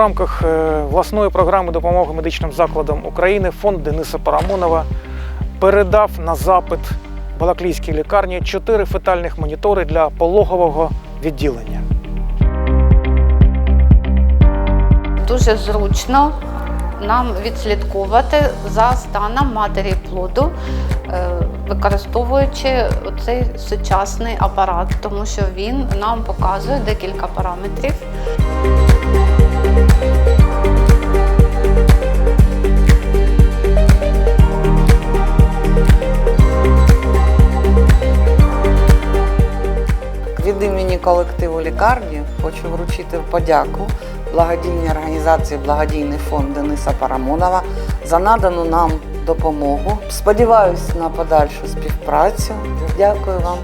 рамках е, власної програми допомоги медичним закладам України фонд Дениса Парамонова передав на запит Балаклійській лікарні чотири фетальних монітори для пологового відділення. Дуже зручно нам відслідковувати за станом матері плоду, е, використовуючи цей сучасний апарат, тому що він нам показує декілька параметрів. Колективу лікарні хочу вручити подяку благодійній організації Благодійний фонд Дениса Парамонова за надану нам допомогу. Сподіваюсь на подальшу співпрацю. Дякую вам.